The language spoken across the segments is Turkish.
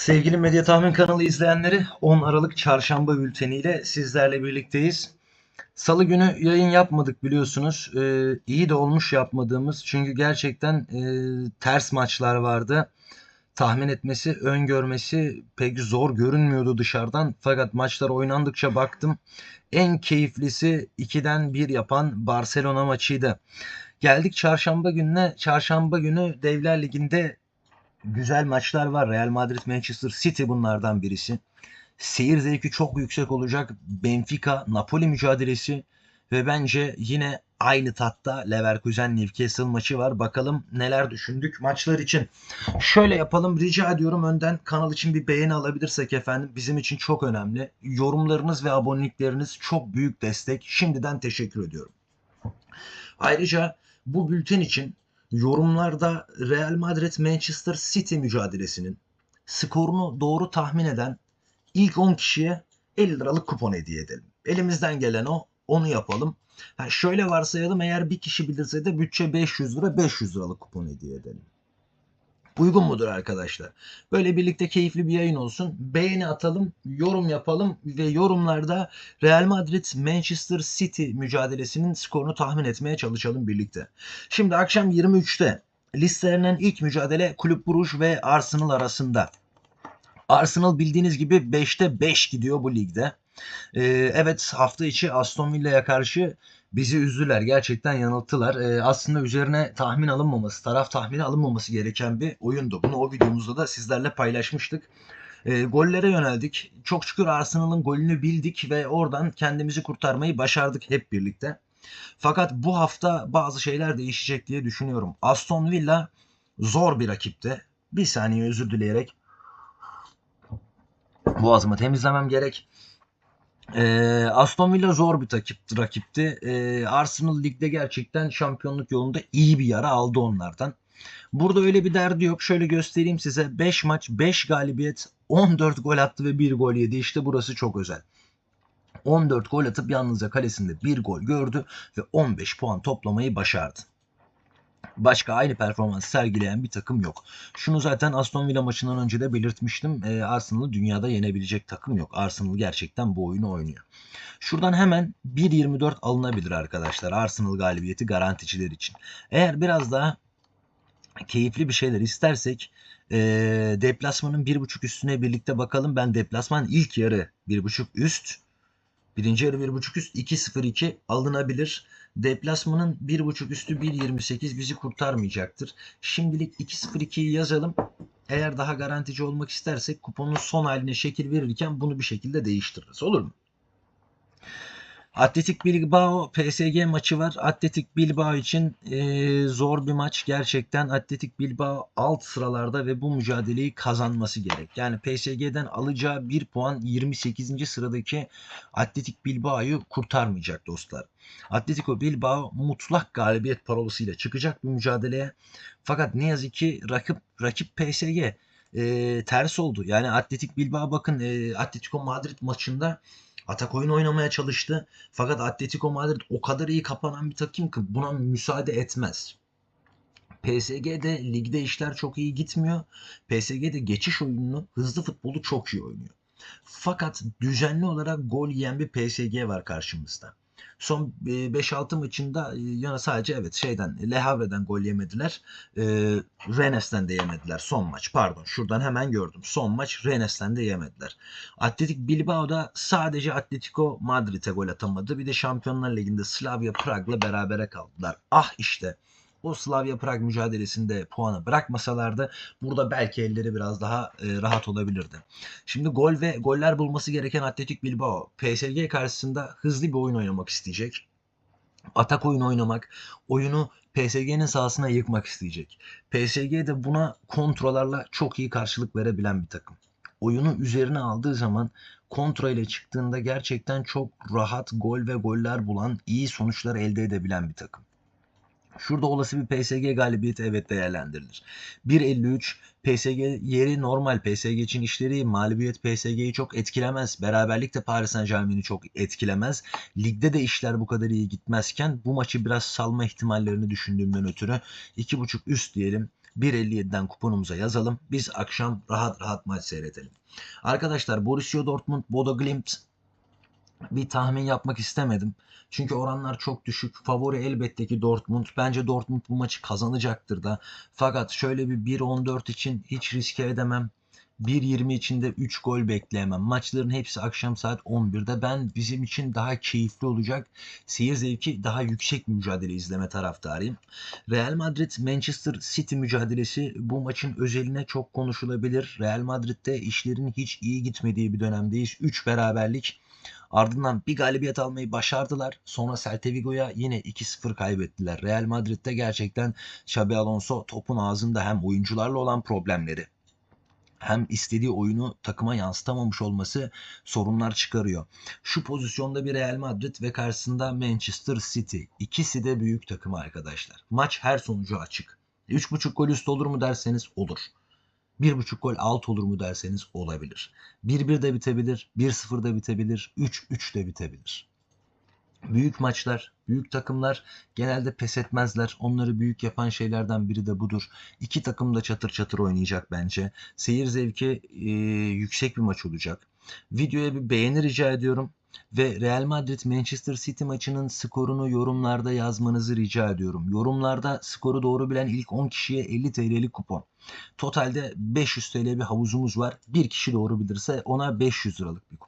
Sevgili Medya Tahmin kanalı izleyenleri 10 Aralık çarşamba bülteniyle sizlerle birlikteyiz. Salı günü yayın yapmadık biliyorsunuz. Ee, iyi de olmuş yapmadığımız çünkü gerçekten e, ters maçlar vardı. Tahmin etmesi, öngörmesi pek zor görünmüyordu dışarıdan. Fakat maçlar oynandıkça baktım. En keyiflisi 2'den 1 yapan Barcelona maçıydı. Geldik çarşamba gününe. Çarşamba günü Devler Ligi'nde güzel maçlar var. Real Madrid, Manchester City bunlardan birisi. Seyir zevki çok yüksek olacak. Benfica, Napoli mücadelesi ve bence yine aynı tatta Leverkusen Newcastle maçı var. Bakalım neler düşündük maçlar için. Şöyle yapalım rica ediyorum önden kanal için bir beğeni alabilirsek efendim bizim için çok önemli. Yorumlarınız ve abonelikleriniz çok büyük destek. Şimdiden teşekkür ediyorum. Ayrıca bu bülten için yorumlarda Real Madrid Manchester City mücadelesinin skorunu doğru tahmin eden ilk 10 kişiye 50 liralık kupon hediye edelim. Elimizden gelen o. Onu yapalım. Ha şöyle varsayalım eğer bir kişi bilirse de bütçe 500 lira 500 liralık kupon hediye edelim. Uygun mudur arkadaşlar? Böyle birlikte keyifli bir yayın olsun. Beğeni atalım, yorum yapalım ve yorumlarda Real Madrid Manchester City mücadelesinin skorunu tahmin etmeye çalışalım birlikte. Şimdi akşam 23'te listelenen ilk mücadele Kulüp Bruges ve Arsenal arasında. Arsenal bildiğiniz gibi 5'te 5 gidiyor bu ligde. Ee, evet hafta içi Aston Villa'ya karşı bizi üzdüler. Gerçekten yanılttılar. Ee, aslında üzerine tahmin alınmaması, taraf tahmini alınmaması gereken bir oyundu. Bunu o videomuzda da sizlerle paylaşmıştık. E, gollere yöneldik. Çok şükür Arsenal'ın golünü bildik ve oradan kendimizi kurtarmayı başardık hep birlikte. Fakat bu hafta bazı şeyler değişecek diye düşünüyorum. Aston Villa zor bir rakipti. Bir saniye özür dileyerek boğazımı temizlemem gerek. Ee, Aston Villa zor bir takip, rakipti. Ee, Arsenal ligde gerçekten şampiyonluk yolunda iyi bir yara aldı onlardan. Burada öyle bir derdi yok. Şöyle göstereyim size. 5 maç, 5 galibiyet, 14 gol attı ve 1 gol yedi. İşte burası çok özel. 14 gol atıp yalnızca kalesinde 1 gol gördü ve 15 puan toplamayı başardı. Başka aynı performans sergileyen bir takım yok. Şunu zaten Aston Villa maçından önce de belirtmiştim. E, Arsenal'ı dünyada yenebilecek takım yok. Arsenal gerçekten bu oyunu oynuyor. Şuradan hemen 1.24 alınabilir arkadaşlar. Arsenal galibiyeti garanticiler için. Eğer biraz daha keyifli bir şeyler istersek e, deplasmanın 1.5 üstüne birlikte bakalım. Ben deplasman ilk yarı 1.5 üst Birinci yarı 1.5 üst 2.02 alınabilir. Deplasmanın 1.5 üstü 1.28 bizi kurtarmayacaktır. Şimdilik 2.02'yi yazalım. Eğer daha garantici olmak istersek kuponun son haline şekil verirken bunu bir şekilde değiştiririz. Olur mu? Atletik Bilbao PSG maçı var. Atletik Bilbao için e, zor bir maç. Gerçekten Atletik Bilbao alt sıralarda ve bu mücadeleyi kazanması gerek. Yani PSG'den alacağı 1 puan 28. sıradaki Atletik Bilbao'yu kurtarmayacak dostlar. Atletico Bilbao mutlak galibiyet parolasıyla çıkacak bu mücadeleye. Fakat ne yazık ki rakip rakip PSG e, ters oldu. Yani Atletik Bilbao bakın e, Atletico Madrid maçında atak oyun oynamaya çalıştı. Fakat Atletico Madrid o kadar iyi kapanan bir takım ki buna müsaade etmez. PSG'de ligde işler çok iyi gitmiyor. PSG'de geçiş oyununu, hızlı futbolu çok iyi oynuyor. Fakat düzenli olarak gol yiyen bir PSG var karşımızda. Son 5-6 maçında yana sadece evet şeyden Le Havre'den gol yemediler. E, Rennes'ten de yemediler son maç. Pardon şuradan hemen gördüm. Son maç Rennes'ten de yemediler. Atletik Bilbao'da sadece Atletico Madrid'e gol atamadı. Bir de Şampiyonlar Ligi'nde Slavia Prag'la berabere kaldılar. Ah işte o Slavia Prag mücadelesinde puanı bırakmasalardı burada belki elleri biraz daha e, rahat olabilirdi. Şimdi gol ve goller bulması gereken Atletik Bilbao PSG karşısında hızlı bir oyun oynamak isteyecek. Atak oyunu oynamak, oyunu PSG'nin sahasına yıkmak isteyecek. PSG de buna kontrolarla çok iyi karşılık verebilen bir takım. Oyunu üzerine aldığı zaman kontra ile çıktığında gerçekten çok rahat gol ve goller bulan, iyi sonuçlar elde edebilen bir takım. Şurada olası bir PSG galibiyeti evet değerlendirilir. 1.53 PSG yeri normal. PSG için işleri mağlubiyet PSG'yi çok etkilemez. Beraberlik de Paris Saint Germain'i çok etkilemez. Ligde de işler bu kadar iyi gitmezken bu maçı biraz salma ihtimallerini düşündüğümden ötürü 2.5 üst diyelim. 1.57'den kuponumuza yazalım. Biz akşam rahat rahat maç seyredelim. Arkadaşlar Borussia Dortmund, Bodo Glimt bir tahmin yapmak istemedim. Çünkü oranlar çok düşük. Favori elbette ki Dortmund. Bence Dortmund bu maçı kazanacaktır da. Fakat şöyle bir 1.14 için hiç riske edemem. 1.20 içinde 3 gol bekleyemem. Maçların hepsi akşam saat 11'de. Ben bizim için daha keyifli olacak. Seyir zevki daha yüksek mücadele izleme taraftarıyım. Real Madrid Manchester City mücadelesi bu maçın özeline çok konuşulabilir. Real Madrid'de işlerin hiç iyi gitmediği bir dönemdeyiz. 3 beraberlik Ardından bir galibiyet almayı başardılar. Sonra Celta Vigo'ya yine 2-0 kaybettiler. Real Madrid'de gerçekten Xabi Alonso topun ağzında hem oyuncularla olan problemleri hem istediği oyunu takıma yansıtamamış olması sorunlar çıkarıyor. Şu pozisyonda bir Real Madrid ve karşısında Manchester City. İkisi de büyük takım arkadaşlar. Maç her sonucu açık. 3.5 gol üst olur mu derseniz olur. 1.5 gol alt olur mu derseniz olabilir. 1-1 de bitebilir, 1-0 da bitebilir, 3-3 de bitebilir. Büyük maçlar, büyük takımlar genelde pes etmezler. Onları büyük yapan şeylerden biri de budur. İki takım da çatır çatır oynayacak bence. Seyir zevki e, yüksek bir maç olacak. Videoya bir beğeni rica ediyorum. Ve Real Madrid Manchester City maçının skorunu yorumlarda yazmanızı rica ediyorum. Yorumlarda skoru doğru bilen ilk 10 kişiye 50 TL'lik kupon. Totalde 500 TL bir havuzumuz var. Bir kişi doğru bilirse ona 500 liralık bir.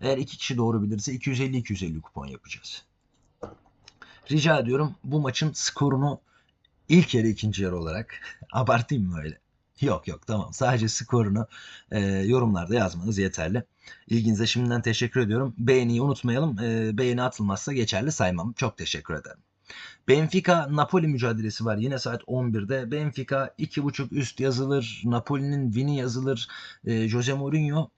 Eğer iki kişi doğru bilirse 250-250 kupon yapacağız. Rica ediyorum bu maçın skorunu ilk yarı ikinci yarı olarak abartayım mı öyle? Yok yok tamam sadece skorunu e, yorumlarda yazmanız yeterli. İlginize şimdiden teşekkür ediyorum. Beğeniyi unutmayalım. E, beğeni atılmazsa geçerli saymam. Çok teşekkür ederim. Benfica Napoli mücadelesi var yine saat 11'de. Benfica 2.5 üst yazılır. Napoli'nin win'i yazılır. E, Jose Mourinho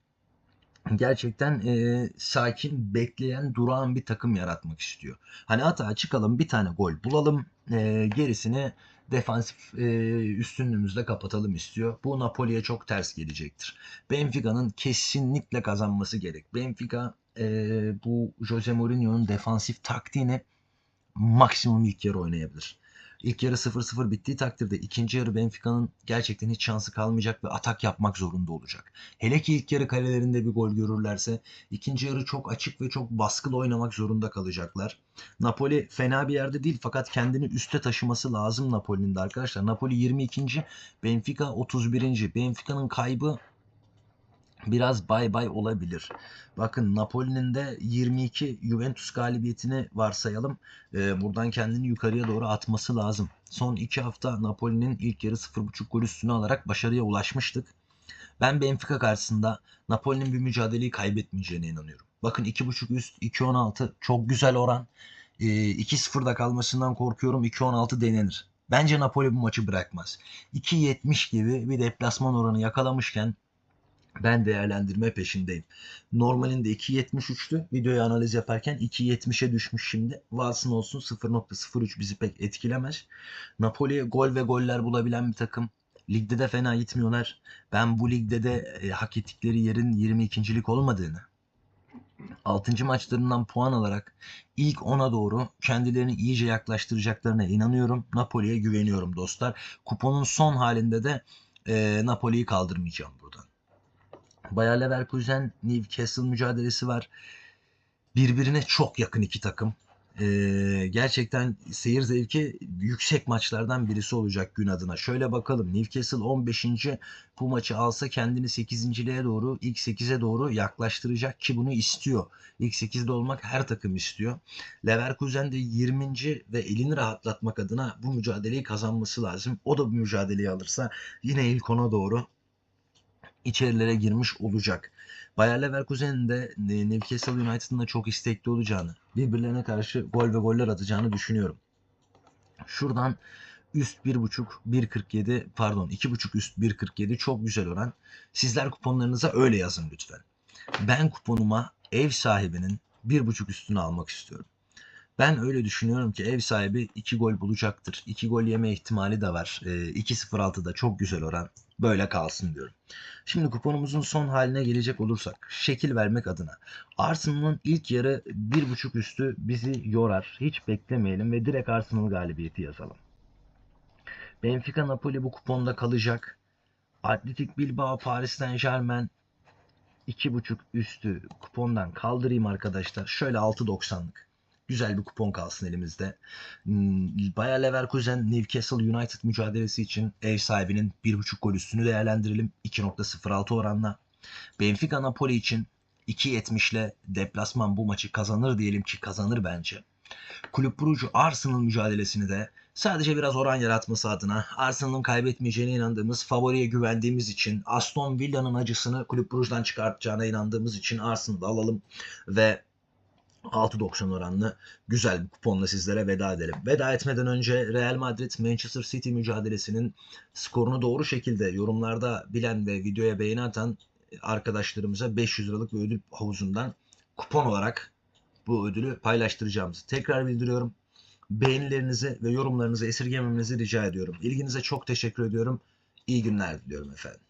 gerçekten e, sakin, bekleyen, durağan bir takım yaratmak istiyor. Hani atağa çıkalım, bir tane gol bulalım, e, gerisini defansif e, üstünlüğümüzle kapatalım istiyor. Bu Napoli'ye çok ters gelecektir. Benfica'nın kesinlikle kazanması gerek. Benfica e, bu Jose Mourinho'nun defansif taktiğini maksimum ilk yarı oynayabilir. İlk yarı 0-0 bittiği takdirde ikinci yarı Benfica'nın gerçekten hiç şansı kalmayacak ve atak yapmak zorunda olacak. Hele ki ilk yarı kalelerinde bir gol görürlerse ikinci yarı çok açık ve çok baskılı oynamak zorunda kalacaklar. Napoli fena bir yerde değil fakat kendini üste taşıması lazım Napoli'nin de arkadaşlar. Napoli 22. Benfica 31. Benfica'nın kaybı biraz bay bay olabilir. Bakın Napoli'nin de 22 Juventus galibiyetini varsayalım. Ee, buradan kendini yukarıya doğru atması lazım. Son 2 hafta Napoli'nin ilk yarı 0.5 gol üstüne alarak başarıya ulaşmıştık. Ben Benfica karşısında Napoli'nin bir mücadeleyi kaybetmeyeceğine inanıyorum. Bakın 2.5 üst 2.16 çok güzel oran. Ee, 2-0'da kalmasından korkuyorum. 2.16 denenir. Bence Napoli bu maçı bırakmaz. 2.70 gibi bir deplasman oranı yakalamışken ben değerlendirme peşindeyim. Normalinde 2.73'tü. Videoyu analiz yaparken 2.70'e düşmüş şimdi. Varsın olsun 0.03 bizi pek etkilemez. Napoli gol ve goller bulabilen bir takım. Ligde de fena gitmiyorlar. Ben bu ligde de e, hak ettikleri yerin 22.lik olmadığını, 6. maçlarından puan alarak ilk 10'a doğru kendilerini iyice yaklaştıracaklarına inanıyorum. Napoli'ye güveniyorum dostlar. Kuponun son halinde de e, Napoli'yi kaldırmayacağım buradan. Bayer Leverkusen Newcastle mücadelesi var. Birbirine çok yakın iki takım. Ee, gerçekten seyir zevki yüksek maçlardan birisi olacak gün adına. Şöyle bakalım Newcastle 15. bu maçı alsa kendini 8.liğe doğru ilk 8'e doğru yaklaştıracak ki bunu istiyor. İlk 8'de olmak her takım istiyor. Leverkusen de 20. ve elini rahatlatmak adına bu mücadeleyi kazanması lazım. O da bu mücadeleyi alırsa yine ilk ona doğru içerilere girmiş olacak. Bayer Leverkusen'in de e, Newcastle United'ın da çok istekli olacağını, birbirlerine karşı gol ve goller atacağını düşünüyorum. Şuradan üst 1.5 1.47 pardon 2.5 üst 1.47 çok güzel oran. Sizler kuponlarınıza öyle yazın lütfen. Ben kuponuma ev sahibinin 1.5 üstünü almak istiyorum. Ben öyle düşünüyorum ki ev sahibi 2 gol bulacaktır. 2 gol yeme ihtimali de var. E, 2.06'da çok güzel oran. Böyle kalsın diyorum. Şimdi kuponumuzun son haline gelecek olursak şekil vermek adına Arsenal'ın ilk yarı 1.5 üstü bizi yorar. Hiç beklemeyelim ve direkt Arsenal galibiyeti yazalım. Benfica Napoli bu kuponda kalacak. Atletik Bilbao Paris Saint Germain 2.5 üstü kupondan kaldırayım arkadaşlar. Şöyle 6.90'lık. Güzel bir kupon kalsın elimizde. Hmm, Bayer Leverkusen Newcastle United mücadelesi için ev sahibinin 1.5 gol üstünü değerlendirelim. 2.06 oranla. Benfica Napoli için 2.70 ile deplasman bu maçı kazanır diyelim ki kazanır bence. Kulüp Brugge Arsenal mücadelesini de sadece biraz oran yaratması adına Arsenal'ın kaybetmeyeceğine inandığımız, favoriye güvendiğimiz için Aston Villa'nın acısını Kulüp Brugge'dan çıkartacağına inandığımız için Arsenal'ı alalım ve 6.90 oranlı güzel bir kuponla sizlere veda edelim. Veda etmeden önce Real Madrid Manchester City mücadelesinin skorunu doğru şekilde yorumlarda bilen ve videoya beğeni atan arkadaşlarımıza 500 liralık bir ödül havuzundan kupon olarak bu ödülü paylaştıracağımızı tekrar bildiriyorum. Beğenilerinizi ve yorumlarınızı esirgememenizi rica ediyorum. İlginize çok teşekkür ediyorum. İyi günler diliyorum efendim.